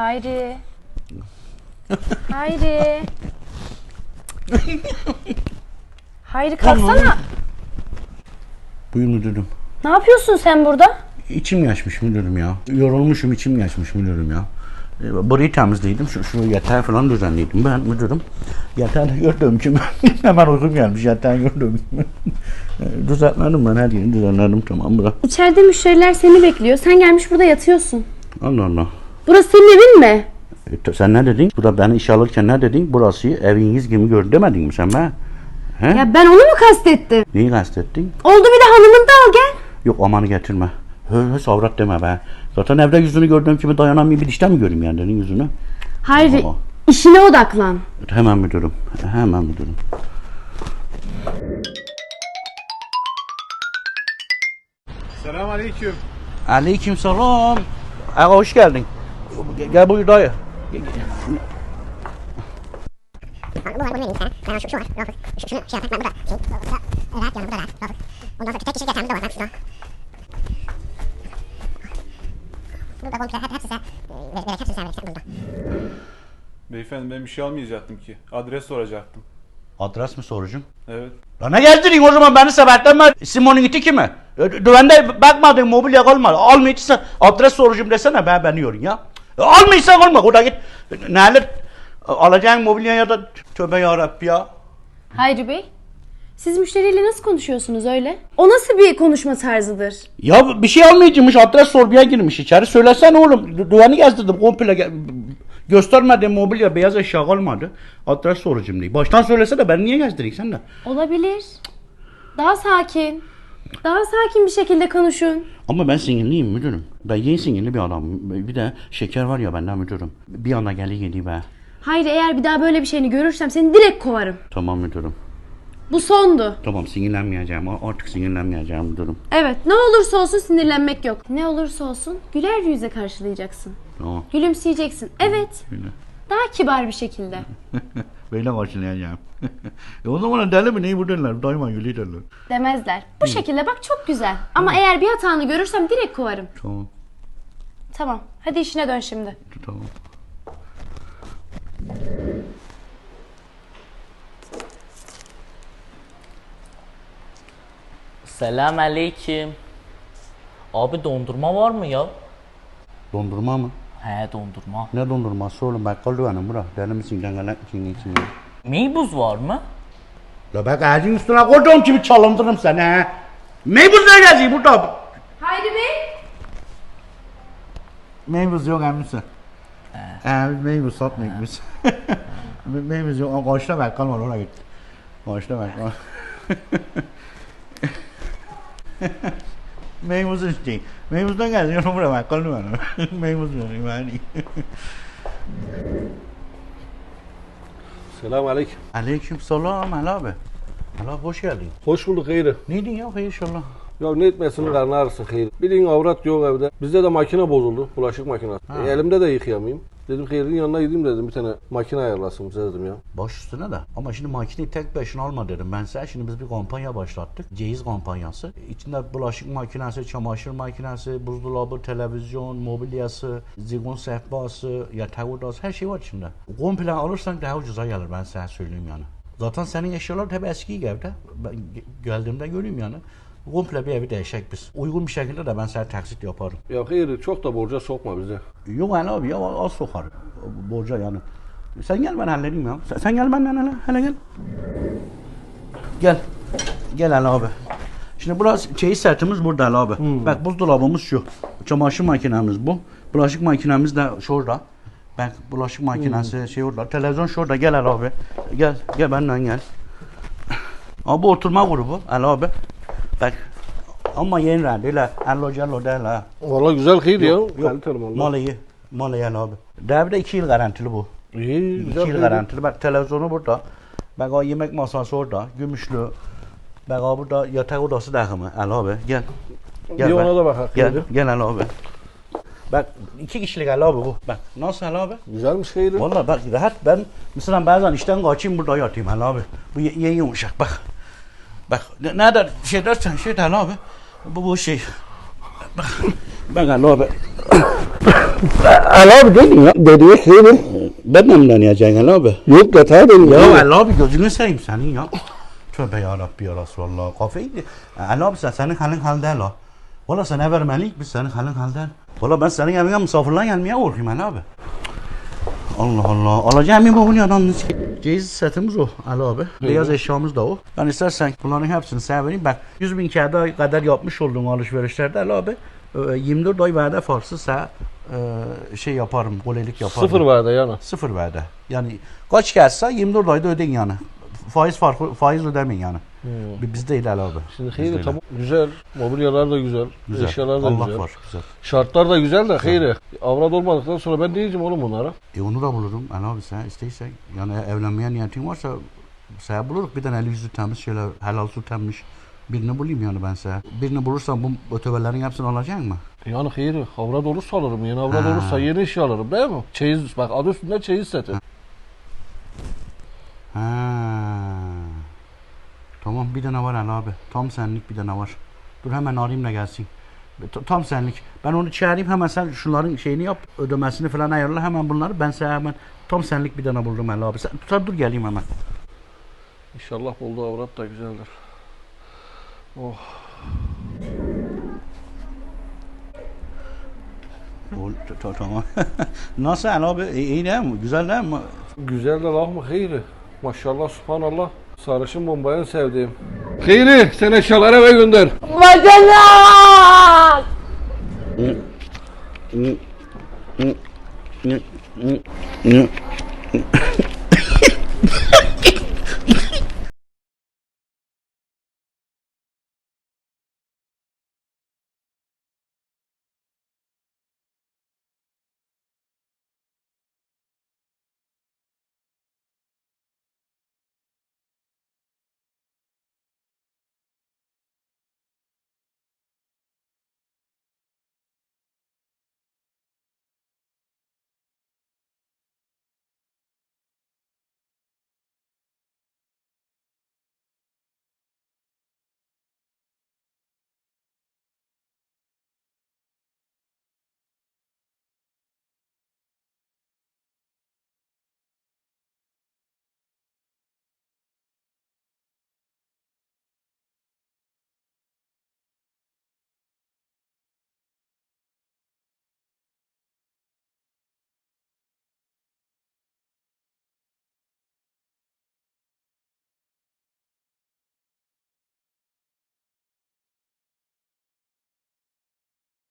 Hayri. Hayri. Hayri kalksana. Buyur müdürüm. Ne yapıyorsun sen burada? İçim geçmiş müdürüm ya. Yorulmuşum içim geçmiş müdürüm ya. E, Burayı temizledim. Şu, şu yatağı falan düzenledim ben müdürüm. Yatağı da gördüğüm gibi hemen uykum gelmiş yatağı gördüğüm gibi. E, düzenledim ben her yeri düzenledim tamam bırak. İçeride müşteriler seni bekliyor. Sen gelmiş burada yatıyorsun. Allah Allah. Burası senin evin mi? E, sen ne dedin? Burada beni iş alırken ne dedin? Burası eviniz gibi gör demedin mi sen be? He? Ya ben onu mu kastettim? Neyi kastettin? Oldu bir de hanımını da al gel. Yok amanı getirme. Hö, hö savrat deme be. Zaten evde yüzünü gördüğüm gibi dayanamayayım bir dişten mi göreyim yani senin yüzünü? Hayri Aa. işine odaklan. Hemen müdürüm. Hemen müdürüm. Selamünaleyküm. Aleyküm selam. Ağa hoş geldin. Gel, gel buyur dayı. Gel, gel. Bu var, bunu vereyim sana. Ben şu, şu var. Rafık. Şu, şunu şey yapayım. Ben burada. Şey, burada. Rahat yanım, burada rahat. Rafık. Ondan sonra tek kişilik yatağım da var. Bak şurada. Burada komple hep, hepsi sen. e, Verek hepsini sen verirsen burada. Beyefendi ben bir şey almayacaktım ki. Adres soracaktım. Adres mi soracağım? Evet. Lan ne gezdireyim o zaman beni sebeplenme. Simon'un iti kimi? Düvende bakmadın mobilya kalmadı. Almayacaksa adres soracağım desene ben beni yorun ya. Almayacaksan olma orada git. Neler alacağın mobilya ya da tövbe yarabbi ya. Hayri Bey. Siz müşteriyle nasıl konuşuyorsunuz öyle? O nasıl bir konuşma tarzıdır? Ya bir şey almayacakmış adres sorguya girmiş içeri. Söylesene oğlum. Düveni gezdirdim komple. ge- Göstermedim mobilya beyaz eşya kalmadı. Adres soracağım diye. Baştan söylesene ben niye gezdireyim sen de. Olabilir. Daha sakin. Daha sakin bir şekilde konuşun. Ama ben sinirliyim müdürüm. Ben yeni sinirli bir adamım. Bir de şeker var ya benden müdürüm. Bir anda geli geliyor be. Hayri eğer bir daha böyle bir şeyini görürsem seni direkt kovarım. Tamam müdürüm. Bu sondu. Tamam sinirlenmeyeceğim. Artık sinirlenmeyeceğim müdürüm. Evet ne olursa olsun sinirlenmek yok. Ne olursa olsun güler yüzle karşılayacaksın. Tamam. Gülümseyeceksin. Evet. Öyle. Daha kibar bir şekilde. Böyle karşılayacağım. e o zaman deli mi neyi bu derler? Daima gülüyor derler. Demezler. Bu şekilde bak çok güzel. Ama eğer bir hatanı görürsem direkt kovarım. Tamam. Tamam. Hadi işine dön şimdi. Tamam. Selam aleyküm. Abi dondurma var mı ya? Dondurma mı? He dondurma. Ne dondurması oğlum? Bakkal düvenim bura. Deli misin? Dengelek misin? için ya? Meybuz var mı? La bak ağacın üstüne koyduğum gibi çalındırırım seni ha. Meybuz ne geziyor burada? Hayri Bey. Meybuz yok emrisi. Ee, biz meybuz satmıyoruz biz. meybuz yok. Koçta bakkal var oraya git. Koçta bakkal. meybuz işte. Meybuzdan geziyorum buraya bakkal düvenim. meybuz diyorum yani. Selamünaleyküm. Aleyküm selam Ali abi. Ali abi hoş geldin. Hoş bulduk hayırı. Neydin ya hayır inşallah. Ya ne etmesini karnı ağrısın hayır. Bildiğin avrat yok evde. Bizde de makine bozuldu. Bulaşık makinesi. E, elimde de yıkayamayayım. Dedim hayırın yanına gideyim dedim. Bir tane makine ayarlasın bize dedim ya. Baş üstüne de. Ama şimdi makineyi tek başına alma dedim ben size. Şimdi biz bir kampanya başlattık. Ceyiz kampanyası. İçinde bulaşık makinesi, çamaşır makinesi, buzdolabı, televizyon, mobilyası, zigon sehpası, yatak odası her şey var içinde. Komple alırsan daha ucuza gelir ben size söyleyeyim yani. Zaten senin eşyalar hep eski evde. Ben ge- geldiğimde göreyim yani. Komple bir evi değişecek biz. Uygun bir şekilde de ben sana taksit yaparım. Ya hayırı çok da borca sokma bize. Yok Ali abi ya az sokar. Borca yani. Sen gel ben halledeyim ya. Sen, sen gel benden hele. Hele gel. Gel. Gel Ali abi. Şimdi burası çeyiz setimiz burada Ali abi. Bak buzdolabımız şu. Çamaşır makinemiz bu. Bulaşık makinemiz de şurada. Bak bulaşık makinesi şey orada. Televizyon şurada. Gel Ali abi. Gel. Gel benden gel. Abi oturma grubu Ali abi. Bak. Ama yeni rendi. Öyle ello cello değil ha. Valla güzel hayır ya. Yok, Kaliteli valla. Mal iyi. Mal iyi yani abi. Devre 2 yıl garantili bu. İyi 2 güzel yıl garantili. Bak televizyonu burada. Bak o yemek masası orada. Gümüşlü. Bak o burada yatak odası da mı? Ali abi gel. Bir bak. ona da bakak. Gel, hayırı. gel Ali abi. Bak iki kişilik Ali abi bu. Bak nasıl Ali abi? Güzelmiş hayırı. Vallahi bak rahat ben mesela bazen işten kaçayım burada yatayım Ali abi. Bu ye, ye yumuşak bak. Bak ne, nerede şey dersen şey de Ali abi. Bu bu şey. Bak, bak Ali abi. Ali abi dedin ya. Dediği şeydir. Ben de mi deneyeceksin Ali abi? Yok da ta dedim. Ya Ali abi gözünü seveyim senin ya. Tövbe yarabbi ya Resulallah. Kafayı yedi. Ali abi sen senin halin hal değil ha. Valla sana vermelik biz senin halin hal değil. Valla ben senin evine misafirler gelmeye korkuyorum Ali abi. Allah Allah. Alacağım bir bugün yadan Ceyiz setimiz o Ali abi. Beyaz eşyamız da o. Yani istersen bunların hepsini sana vereyim. Bak 100 bin kağıda kadar yapmış olduğun alışverişlerde Ali abi e, 24 ay vade farklı sana e, şey yaparım, kolelik yaparım. Sıfır vardı yani. Sıfır vade. Yani kaç gelse 24 ayda ödeyin yani. Faiz farkı, faiz ödemeyin yani. Bi- Bizde Ali abi. Şimdi Bizde hayır değil. tamam güzel. Mobilyalar da güzel. Güzel. Eşyalar da Allah güzel. var güzel. Şartlar da güzel de hayır. Avrat olmadıktan sonra ben diyeceğim oğlum bunlara. E onu da bulurum. Ali abi sen isteysen. Yani evlenmeye niyetin varsa sana buluruz. Bir tane eli yüzü temiz şöyle helal su temiz. Birini bulayım yani ben sana. Birini bulursam bu ötebelerin hepsini alacaksın mı? Yani hayır. Avrat olursa alırım. Yeni avrat Ha. olursa yeni eşya alırım değil mi? Çeyiz bak adı üstünde çeyiz seti. Ha. Tamam bir tane var Ali abi. Tam senlik bir tane var. Dur hemen arayayım da gelsin. Ta- Tam senlik. Ben onu çağırayım hemen sen şunların şeyini yap. Ödemesini falan ayarla hemen bunları. Ben sana hemen tam senlik bir tane buldum Ali abi. Sen, sen dur geleyim hemen. İnşallah bulduğu avrat da güzeldir. Oh. O, tamam. Nasıl Ali abi? İyi, iyi değil mi? Güzel değil mi? Güzel de lah mı hayır. Maşallah subhanallah. Sarışın bombayı sevdiğim. Hayri sen eşyaları eve gönder. Bacanak!